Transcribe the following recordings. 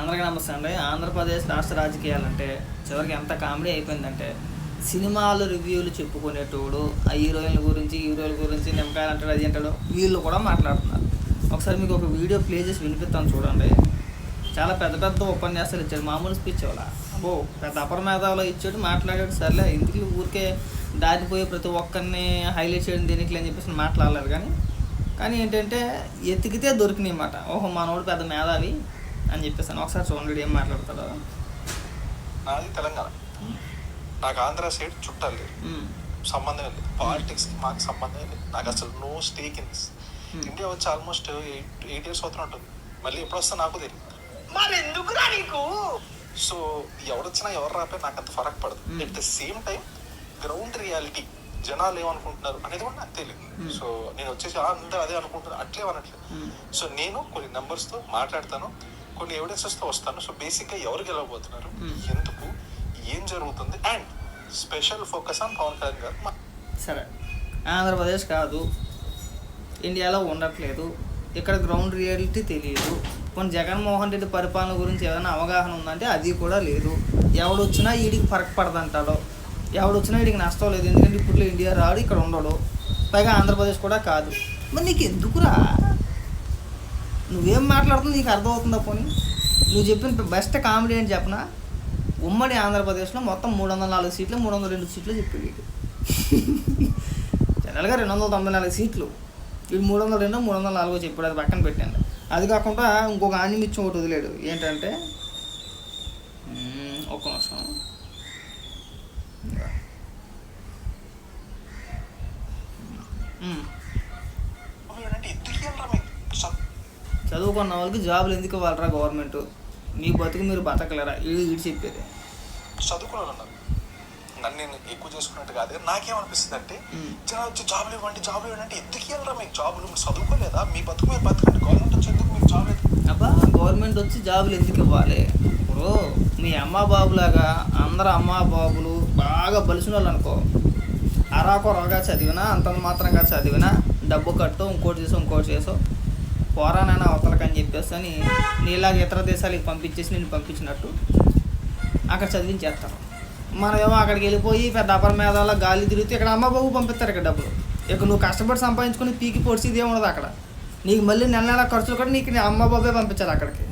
అందరికీ నమస్తే అండి. ఆంధ్రప్రదేశ్ రాష్ట్ర రాజకీయాలంటే చివరికి ఎంత కామెడీ అయిపోయిందంటే సినిమాలు రివ్యూలు చెప్పుకునేటోడు ఆ హీరోయిన్ల గురించి హీరోయిన్ల గురించి నిమ్మకాయలు అంటాడు అది అంటాడు వీళ్ళు కూడా మాట్లాడుతున్నారు. ఒకసారి మీకు ఒక వీడియో ప్లే చేసి వినిపిస్తాను చూడండి. చాలా పెద్ద పెద్ద ఉపన్యాసాలు ఇచ్చాడు మామూలు స్పీచ్ వాళ్ళ అబ్బో పెద్ద అపర మేధావులో ఇచ్చాడు మాట్లాడాడు సర్లే ఇంటికి ఊరికే దాటిపోయి ప్రతి ఒక్కరిని హైలైట్ చేయడం దీనికి అని చెప్పేసి మాట్లాడలేదు కానీ కానీ ఏంటంటే ఎతికితే దొరికినాయి అన్నమాట. ఓహో మనోడు పెద్ద మేధావి అని చెప్పేసి ఒకసారి చూడండి ఏం మాట్లాడతాడో నాది తెలంగాణ. నాకు ఆంధ్ర సైడ్ చుట్టాలు లేరు. ఉమ్, సంబంధం లేదు. పాలిటిక్స్ మాకు సంబంధం లేదు. నాకు అసలు no stake in this. India వచ్చి ఆల్మోస్ట్ ఎయిట్ ఎయిట్ ఇయర్స్ అవుతున్నా ఉంటుంది. మళ్ళీ ఎప్పుడు వస్తా నాకు తెలియదు. మరెందుకురా నీకు? సో ఎవడొచ్చినా ఎవరు రాపే నాకు అంత ఫరక్ పడదు. At the same time ground reality జనాలు ఏమనుకుంటున్నారు అనేది కూడా నాకు తెలియదు. సో నేను వచ్చేసి "ఆ, అందరూ అదే అనుకుంటున్నారు అట్లే అనట్లేదు. సో నేను కొన్ని numbers తో మాట్లాడతాను. కొన్ని evidences తో వస్తాను. సో బేసిక్గా ఎవరు గెలవబోతున్నారు? Hmm. ఎందుకు? ఏం జరుగుతుంది? And special focus on Pawan Kalyan garu. సరే. ఆంధ్రప్రదేశ్ కాదు. ఇండియాలో ఉండట్లేదు. ఇక్కడ గ్రౌండ్ రియాలిటీ తెలియదు. కొన్ని జగన్మోహన్ రెడ్డి పరిపాలన గురించి ఏదైనా అవగాహన ఉందంటే అది కూడా లేదు. ఎవడొచ్చినా వీడికి ఫరక్ పడదంటాడో. ఎవడొచ్చినా వీడికి నష్టం లేదు. ఎందుకంటే ఇప్పుడు ఇండియా రాడు ఇక్కడ ఉండడు. పైగా ఆంధ్రప్రదేశ్ కూడా కాదు. మరి నీకు ఎందుకురా నువ్వేం మాట్లాడుతుంది నీకు అర్థమవుతుందా పోనీ? నువ్వు చెప్పిన బెస్ట్ కామెడీ అని చెప్పనా? ఉమ్మడి ఆంధ్రప్రదేశ్లో మొత్తం మూడు వందల నాలుగు సీట్లు మూడు వందల రెండు సీట్లు చెప్పాడు వీడు. జనరల్గా రెండు వందల తొంభై నాలుగు సీట్లు. వీడు మూడు వందల రెండు మూడు వందల నాలుగో చెప్పాడు అది పక్కన పెట్టాను. అది కాకుండా ఇంకొక ఆనిమిచ్చం ఒకటి వదిలేడు. ఏంటంటే మ్మ్, ఒక్క నిమిషం మ్మ్. అంటే ఎందుకు ఇవ్వాలిరా మీకు? స- చదువుకున్న వాళ్ళకి జాబులు ఎందుకు ఇవ్వాలరా గవర్నమెంట్? మీ బతుకు మీరు బతకలేరా? ఇది ఇటు చెప్పేది. చదువుకున్న వాళ్ళు ఉన్నారు నన్ను నేను ఎక్కువ చేసుకున్నట్టు కాదు. నాకేమనిపిస్తుంది అంటే. జనాలు వచ్చి జాబులు ఇవ్వండి జాబులు ఇవ్వండి అంటే ఎందుకు ఇవ్వాలరా మీకు జాబులు? మీరు చదువుకోలేదా? మీ బతుకు మీరు బతకండి. గవర్నమెంట్ వచ్చి ఎందుకు మీకు జాబ్ లేదు అబ్బా గవర్నమెంట్ వచ్చి జాబులు ఎందుకు ఇవ్వాలి? ఇప్పుడు మీ అమ్మ బాబులాగా అందరు అమ్మ బాబులు బాగా బలిసిన వాళ్ళు అనుకో. అరాకొరగా చదివినా అంతంత మాత్రంగా చదివినా డబ్బు కట్టు ఇంకోటి చేసో ఇంకోటి చేసో పోరానైనా అవతలకని చెప్పేసి అని నీలాగా ఇతర దేశాలకు పంపించేసి నేను పంపించినట్టు అక్కడ చదివించేస్తారు. మనమేమో అక్కడికి వెళ్ళిపోయి పెద్ద అపర మేధాల గాలి తిరిగితే ఇక్కడ అమ్మ బాబు పంపిస్తారు ఇక్కడ డబ్బులు. ఇక నువ్వు కష్టపడి సంపాదించుకుని పీకి పొడిచి ఇదే ఉండదు అక్కడ. నీకు మళ్ళీ నెల నెల ఖర్చులు కూడా నీకు నీ అమ్మ బాబే పంపించాలి అక్కడికి.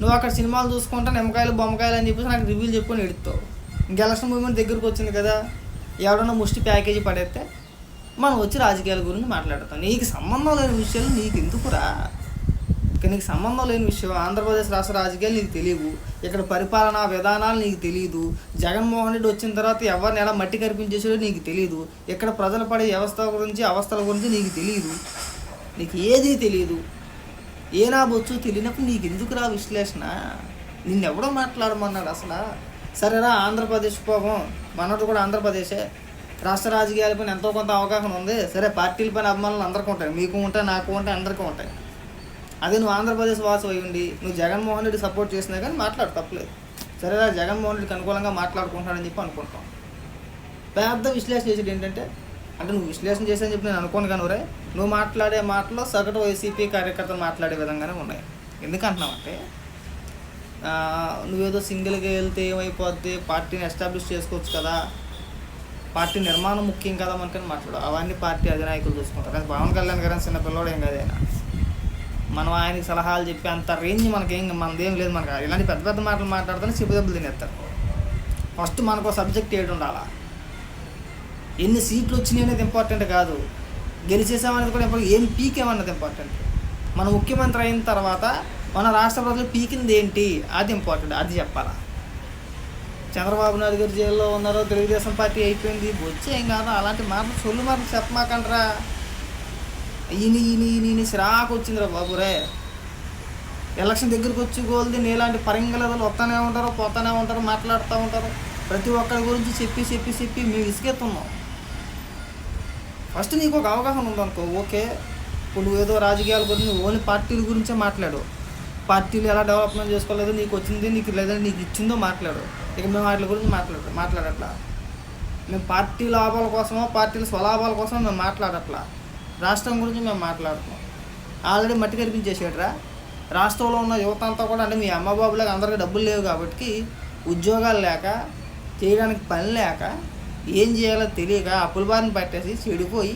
నువ్వు అక్కడ సినిమాలు చూసుకుంటా నిమ్మకాయలు బొమ్మకాయలు అని చెప్పేసి నాకు రివ్యూలు చెప్పుకొని ఎడుతావు. ఇంక ఎలక్షన్ మూమెంట్ దగ్గరకు వచ్చింది కదా ఎవడన్నా ముష్టి ప్యాకేజీ పడేస్తే మనం వచ్చి రాజకీయాల గురించి మాట్లాడతాం. నీకు సంబంధం లేని విషయాలు నీకు ఎందుకురా? ఇక నీకు సంబంధం లేని విషయం ఆంధ్రప్రదేశ్ రాష్ట్ర రాజకీయాలు నీకు తెలియవు. ఇక్కడ పరిపాలనా విధానాలు నీకు తెలియదు. జగన్మోహన్ రెడ్డి వచ్చిన తర్వాత ఎవరిని ఎలా మట్టి కనిపించేసాడో నీకు తెలియదు. ఇక్కడ ప్రజలు పడే వ్యవస్థ గురించి అవస్థల గురించి నీకు తెలియదు. నీకు ఏదీ తెలియదు. ఏనా బొచ్చు తెలియనప్పుడు నీకు ఎందుకురా విశ్లేషణ? నిన్నెవడో మాట్లాడమన్నాడు అసలు. సరేరా ఆంధ్రప్రదేశ్ పోవం మనది కూడా ఆంధ్రప్రదేశే. రాష్ట్ర రాజకీయాలపైన ఎంతో కొంత అవగాహన ఉంది. సరే పార్టీల పైన అభిమానులు అందరికీ ఉంటాయి. మీకు ఉంటాయి నాకు ఉంటాయి అందరికీ ఉంటాయి. అదే నువ్వు ఆంధ్రప్రదేశ్ వాసు అయి ఉండి నువ్వు జగన్మోహన్ రెడ్డి సపోర్ట్ చేసినా కానీ మాట్లాడు తప్పలేదు. సరేరా జగన్మోహన్ రెడ్డికి అనుకూలంగా మాట్లాడుకుంటాడని చెప్పి అనుకుంటాం. పెద్ద విశ్లేషణ చేసేది ఏంటంటే అంటే నువ్వు విశ్లేషణ చేసని చెప్పి నేను అనుకోను కానీ రే నువ్వు మాట్లాడే మాటలో సగటు వైసీపీ కార్యకర్తలు మాట్లాడే విధంగానే ఉన్నాయి. ఎందుకంటున్నావంటే నువ్వేదో సింగిల్గా వెళ్తే ఏమైపోద్ది? పార్టీని ఎస్టాబ్లిష్ చేసుకోవచ్చు కదా. పార్టీ నిర్మాణం ముఖ్యం కదా మనకని మాట్లాడు. అవన్నీ పార్టీ అధినాయకులు చూసుకుంటారు. కానీ పవన్ కళ్యాణ్ గారు చిన్న పిల్లోడు ఏం కదైనా మనం ఆయనకి సలహాలు చెప్పి అంత రేంజ్ మనకేం మనదేం లేదు మనకు. ఇలాంటి పెద్ద పెద్ద మాటలు మాట్లాడితేనే చెప్పు దెబ్బలు తినేస్తారు. ఫస్ట్ మనకు సబ్జెక్ట్ ఏడు ఉండాలా? ఎన్ని సీట్లు వచ్చినాయి అనేది ఇంపార్టెంట్ కాదు. గెలిచేసామనేది కూడా ఇంపార్టెంట్ ఏం పీకేమన్నది ఇంపార్టెంట్ మన ముఖ్యమంత్రి అయిన తర్వాత మన రాష్ట్ర ప్రజలు పీకింది ఏంటి? అది ఇంపార్టెంట్ అది చెప్పాలా? చంద్రబాబు నాయుడు గారు జైల్లో ఉన్నారో తెలుగుదేశం పార్టీ అయిపోయింది. వచ్చే ఏం కాదు అలాంటి మాటలు సొల్లు మాటలు చెప్పమాకండ్రా. ఈయన ఈయన ఈయన సిరాకు వచ్చిందిరా బాబురే. ఎలక్షన్ దగ్గరికి వచ్చి గోల్ది నీలాంటి పరింగలదలు వస్తూనే ఉంటారు పోతానే ఉంటారు మాట్లాడుతూ ఉంటారు. ప్రతి ఒక్కరి గురించి చెప్పి చెప్పి చెప్పి మేము విసిగెత్తున్నాం ఫస్ట్ నీకు ఒక అవగాహన ఉందనుకో ఓకే. ఇప్పుడు నువ్వు ఏదో రాజకీయాల గురించి ఓన్లీ పార్టీల గురించే మాట్లాడు. పార్టీలు ఎలా డెవలప్మెంట్ చేసుకోలేదు నీకు వచ్చింది నీకు లేదని నీకు ఇచ్చిందో మాట్లాడు. ఇక మేము వాటి గురించి మాట్లాడు మాట్లాడట్లా. మేము పార్టీ లాభాల కోసమో పార్టీల స్వలాభాల కోసమో మేము మాట్లాడట్లా. రాష్ట్రం గురించి మేము మాట్లాడుతున్నాం ఆల్రెడీ మట్టి కనిపించేసాడురా రాష్ట్రంలో ఉన్న యువత అంతా కూడా అంటే మీ అమ్మ బాబులకు అందరికీ డబ్బులు లేవు కాబట్టి ఉద్యోగాలు లేక చేయడానికి పని లేక ఏం చేయాలో తెలియక అప్పుల బారిని పట్టేసి చెడిపోయి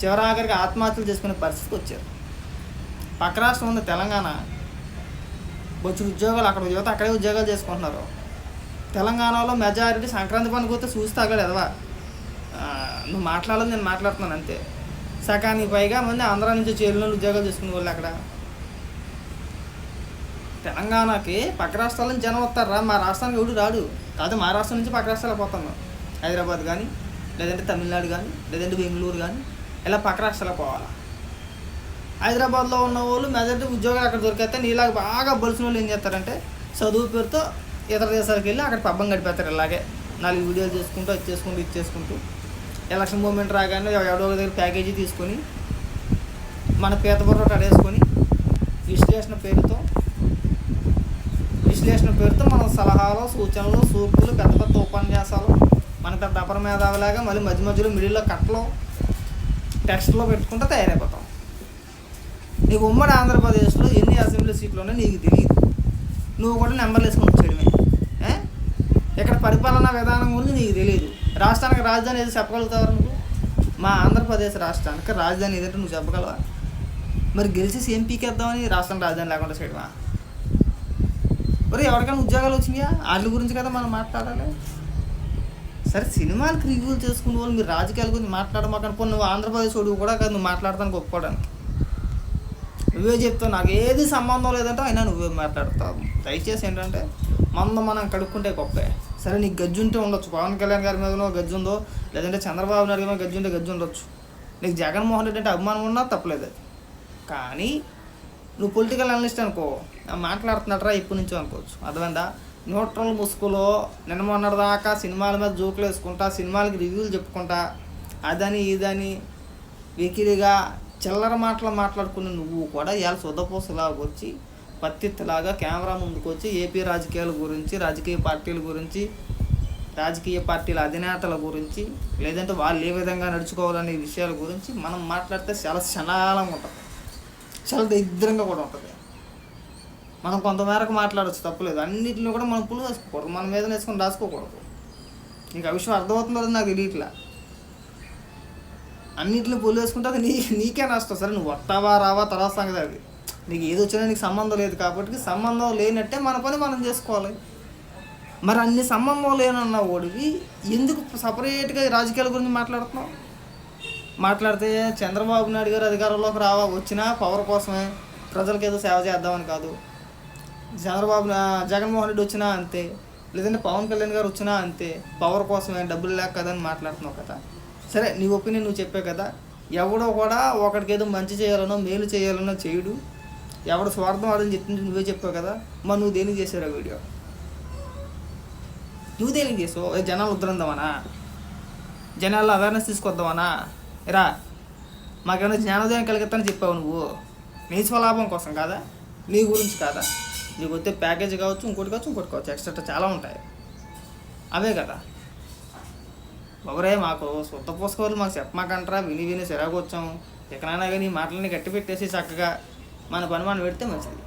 చివరి ఆఖరికి ఆత్మహత్యలు చేసుకునే పరిస్థితికి వచ్చారు. పక్క రాష్ట్రం ఉంది తెలంగాణ. వచ్చి ఉద్యోగాలు అక్కడ యువత అక్కడే ఉద్యోగాలు చేసుకుంటున్నారు. తెలంగాణలో మెజారిటీ సంక్రాంతి పండుగ వస్తే చూసి తగ్గడు ఎదవా నువ్వు మాట్లాడాలని నేను మాట్లాడుతున్నాను అంతే. సకానికి పైగా మంది ఆంధ్ర నుంచి చేరిన ఉద్యోగాలు చేసుకునే వాళ్ళు అక్కడ. తెలంగాణకి పక్క రాష్ట్రాల నుంచి జనం వస్తారా మా రాష్ట్రానికి ఎవడు రాడు. కాదు మా రాష్ట్రం నుంచి పక్క రాష్ట్రాలకు పోతాను హైదరాబాద్ కానీ లేదంటే తమిళనాడు కానీ లేదంటే బెంగళూరు కానీ ఇలా పక్క రాష్ట్రాలకు పోవాలా? హైదరాబాద్లో ఉన్న వాళ్ళు మెజారిటీ ఉద్యోగాలు అక్కడ దొరికితే నీలాగా బాగా బలిసిన వాళ్ళు ఏం చేస్తారంటే చదువు పేరుతో ఇతర దేశాలకు వెళ్ళి అక్కడ పబ్బం గడిపేస్తారు ఇలాగే. నాలుగు వీడియోలు చేసుకుంటూ అది చేసుకుంటూ ఇది చేసుకుంటూ. ఎలక్షన్ మూమెంట్ రాగానే ఎవడో దగ్గర ప్యాకేజీ తీసుకొని మన పీత బుర్ర కడేసుకొని విశ్లేషణ పేరుతో విశ్లేషణ పేరుతో మన సలహాలు సూచనలు సూక్తులు పెద్ద పెద్ద ఉపన్యాసాలు మన పెద్ద అపర మేధావిలాగా మళ్ళీ మధ్య మధ్యలో మిడిల్లో కట్టలో టెక్స్ట్లో పెట్టుకుంటే తయారైపోతాం. నీకు ఉమ్మడి ఆంధ్రప్రదేశ్లో ఎన్ని అసెంబ్లీ సీట్లు ఉన్నాయో నీకు తెలియదు. నువ్వు కూడా నెంబర్లు వేసుకొని వచ్చేయడమే. ఇక్కడ పరిపాలనా విధానం గురించి నీకు తెలియదు. రాష్ట్రానికి రాజధాని ఏదో చెప్పగలుగుతావు నువ్వు? మా ఆంధ్రప్రదేశ్ రాష్ట్రానికి రాజధాని ఏదంటే నువ్వు చెప్పగలవా? మరి గెలిచి ఏం పీకేద్దామని రాష్ట్రం రాజధాని లేకుండా చేయడమా? మరి ఎవరికైనా ఉద్యోగాలు వచ్చినాయా? వాటి గురించి కదా మనం మాట్లాడాలి. సరే సినిమాలకు రివ్యూలు చేసుకునే వాళ్ళు మీరు రాజకీయాల గురించి మాట్లాడమాకనుకో పోనీ నువ్వు ఆంధ్రప్రదేశ్ వాడు కూడా కాదు నువ్వు మాట్లాడతానికి ఒప్పుకోవడానికి. నువ్వే చెప్తావు నాకు ఏది సంబంధం లేదంటే అయినా నువ్వే మాట్లాడతావు. దయచేసి ఏంటంటే మంద మనం కడుక్కుంటే గొప్పే. సరే నీకు గజ్జు ఉంటే ఉండొచ్చు. పవన్ కళ్యాణ్ గారి మీద గజ్జు ఉందో లేదంటే చంద్రబాబు నాయుడు గారి మీద గజ్జు ఉంటే గజ్జు ఉండొచ్చు. నీకు జగన్మోహన్ రెడ్డి అంటే అభిమానం ఉన్నా తప్పలేదు అది. కానీ నువ్వు పొలిటికల్ అనలిస్ట్ అనుకో మాట్లాడుతున్నట్రా ఇప్పటి నుంచో అనుకోవచ్చు. అర్థమైందా? న్యూట్రల్ ముసుగులో నిన్న మొన్నటిదాకా సినిమాల మీద జోకులు వేసుకుంటా సినిమాలకి రివ్యూలు చెప్పుకుంటా అదని ఇదని వికిరిగా చిల్లర మాటలు మాట్లాడుకుని నువ్వు కూడా ఇవాళ సుధపూసలాగా వచ్చి పత్తిలాగా కెమెరా ముందుకు వచ్చి ఏపీ రాజకీయాల గురించి రాజకీయ పార్టీల గురించి రాజకీయ పార్టీల అధినేతల గురించి లేదంటే వాళ్ళు ఏ విధంగా నడుచుకోవాలనే విషయాల గురించి మనం మాట్లాడితే చాలా శనాలంగా ఉంటుంది చాలా దరిద్రంగా కూడా ఉంటుంది. మనం కొంతమేరకు మాట్లాడచ్చు తప్పులేదు. అన్నింటిని కూడా మనం పులు వేసుకోకూడదు. మన మీద వేసుకొని రాసుకోకూడదు. నీకు ఆ విషయం అర్థమవుతుందో నాకు తెలియట్లా. అన్నింటిని పులు వేసుకుంటే అది నీ నీకే నష్టం. సరే నువ్వు వస్తావా రావా తర్వాత సంగతి అది. నీకు ఏది వచ్చినా నీకు సంబంధం లేదు కాబట్టి సంబంధం లేనట్టే మన పని మనం చేసుకోవాలి. మరి అన్ని సంబంధం లేనన్న ఓడివి. ఎందుకు సపరేట్గా రాజకీయాల గురించి మాట్లాడుతున్నావు? మాట్లాడితే చంద్రబాబు నాయుడు గారు అధికారంలోకి రావా వచ్చినా పవర్ కోసమే ప్రజలకు ఏదో సేవ చేద్దామని కాదు. చంద్రబాబు జగన్మోహన్ రెడ్డి వచ్చినా అంతే. లేదంటే పవన్ కళ్యాణ్ గారు వచ్చినా అంతే. పవర్ కోసమే డబ్బులు లేక కదని మాట్లాడుతున్నావు కదా. సరే నీ ఒపీనియన్ నువ్వు చెప్పే కదా. ఎవడో కూడా ఒకడికి ఏదో మంచి చేయాలనో మేలు చేయాలనో చేయడు. ఎవడు స్వార్థం ఆడని చెప్పి నువ్వే చెప్పావు కదా. మరి నువ్వు దేనికి చేసావు ఆ వీడియో? నువ్వు దేనికి చేసావు? జనాలు ఉద్ధరిందామనా? జనాల్లో అవేర్నెస్ తీసుకొద్దామనా? రా మాకేమైనా జ్ఞానోదయం కలిగిస్తానని చెప్పావు నువ్వు. నీ స్వలాభం కోసం కాదా? నీ గురించి కాదా? నీకు వచ్చే ప్యాకేజ్ కావచ్చు ఇంకోటి కావచ్చు ఇంకోటి కావచ్చు. ఎక్స్ట్రా చాలా ఉంటాయి. అవే కదా. ఒకరే మాకు శుద్ధ పూసుకోవాలి మాకు చెప్పమాకంటరా విని విని సిరాకు ఎక్కడైనా కానీ ఈ మాటలని గట్టి పెట్టేసి చక్కగా మన పని మనం పెడితే మంచిది.